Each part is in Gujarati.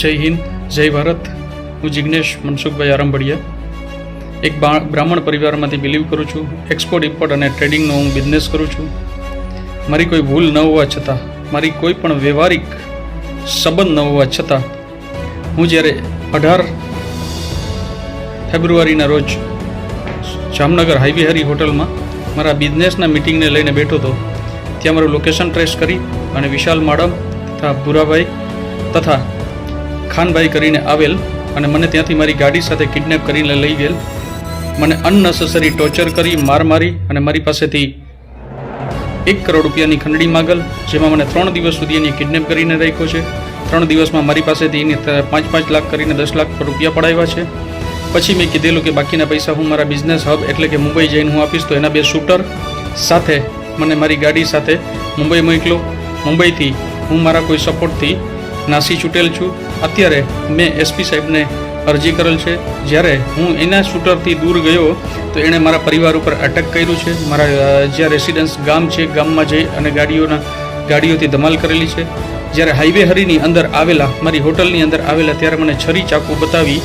જય હિન્દ, જય ભારત. હું જિજ્ઞેશ મનસુખભાઈ આરંભડિયા. એક બ્રાહ્મણ પરિવારમાંથી બિલીવ કરું છું. એક્સપોર્ટ ઇમ્પોર્ટ અને ટ્રેડિંગનો હું બિઝનેસ કરું છું. મારી કોઈ ભૂલ ન હોવા છતાં, મારી કોઈ પણ વ્યવહારિક સંબંધ ન હોવા છતાં, હું જ્યારે અઢાર ફેબ્રુઆરીના રોજ જામનગર હાઈવે હરી હોટલમાં મારા બિઝનેસના મિટિંગને લઈને બેઠો હતો, ત્યાં મારું લોકેશન ટ્રેસ કરી અને વિશાલ માડમ તથા ભૂરાભાઈ તથા ખાનભાઈ કરીને આવેલ અને મને ત્યાંથી મારી ગાડી સાથે કિડનેપ કરીને લઈ ગયેલ. મને અનનેસેસરી ટોર્ચર કરી, માર મારી અને મારી પાસેથી એક કરોડ રૂપિયાની ખંડણી માગલ, જેમાં મને ત્રણ દિવસ સુધી એની કિડનેપ કરીને રાખ્યો છે. ત્રણ દિવસમાં મારી પાસેથી એની પાંચ પાંચ લાખ કરીને દસ લાખ રૂપિયા પડાવ્યા છે. પછી મેં કીધેલું કે બાકીના પૈસા હું મારા બિઝનેસ હબ એટલે કે મુંબઈ જઈને હું આપીશ, તો એના બે શૂટર સાથે મને મારી ગાડી સાથે મુંબઈ મોકલો. મુંબઈથી હું મારા કોઈ સપોર્ટથી નાસી છૂટેલ છું. અત્યારે મેં એસપી સાહેબને અરજી કરેલ છે. જ્યારે હું એના શૂટરથી દૂર ગયો, તો એણે મારા પરિવાર ઉપર અટેક કર્યું છે. મારા જ્યાં રેસિડન્સ ગામ છે, ગામમાં જઈ અને ગાડીઓના, ગાડીઓથી ધમાલ કરેલી છે. જ્યારે હાઈવે હરીની અંદર આવેલા, મારી હોટલની અંદર આવેલા, ત્યારે મને છરી ચાકુ બતાવી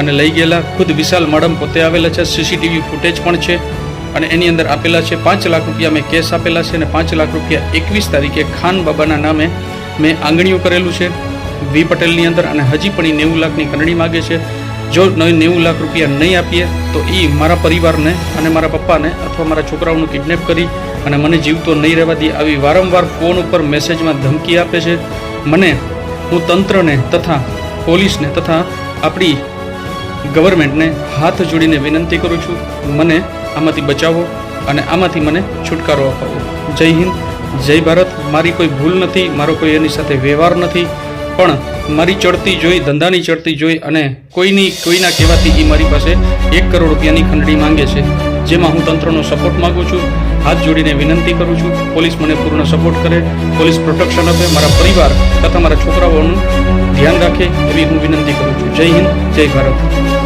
અને લઈ ગયેલા. ખુદ વિશાલ માડમ પોતે આવેલા છે. સીસીટીવી ફૂટેજ પણ છે અને એની અંદર આપેલા છે. પાંચ લાખ રૂપિયા મેં કેશ આપેલા છે અને પાંચ લાખ રૂપિયા એકવીસ તારીખે ખાન બાબાના નામે મેં આંગણીઓ કરેલું છે. વી પટેલની અંદર અને હજી પણ એ નેવું લાખની ખંડણી માગે છે. જો નેવું લાખ રૂપિયા નહીં આપીએ, તો એ મારા પરિવારને અને મારા પપ્પાને અથવા મારા છોકરાઓનું કિડનેપ કરી અને મને જીવતો નહીં રહેવા દે આવી વારંવાર ફોન ઉપર મેસેજમાં ધમકી આપે છે. મને, હું તંત્રને તથા પોલીસને તથા આપણી ગવર્મેન્ટને હાથ જોડીને વિનંતી કરું છું, મને આમાંથી બચાવો અને આમાંથી મને છુટકારો અપાવો. જય હિન્દ, જય ભારત. મારી કોઈ ભૂલ નથી, મારો કોઈ એની સાથે વ્યવહાર નથી. પણ મારી ચડતી જોઈ, ધંધાની ચડતી જોઈ અને કોઈની, કોઈના કહેવાથી એ મારી પાસે એક કરોડ રૂપિયાની ખંડણી માંગે છે, જેમાં હું તંત્રનો સપોર્ટ માગું છું. હાથ જોડીને વિનંતી કરું છું, પોલીસ મને પૂર્ણ સપોર્ટ કરે, પોલીસ પ્રોટેક્શન આપે, મારા પરિવાર તથા મારા છોકરાઓનું ધ્યાન રાખે એવી હું વિનંતી કરું છું. જય હિન્દ, જય ભારત.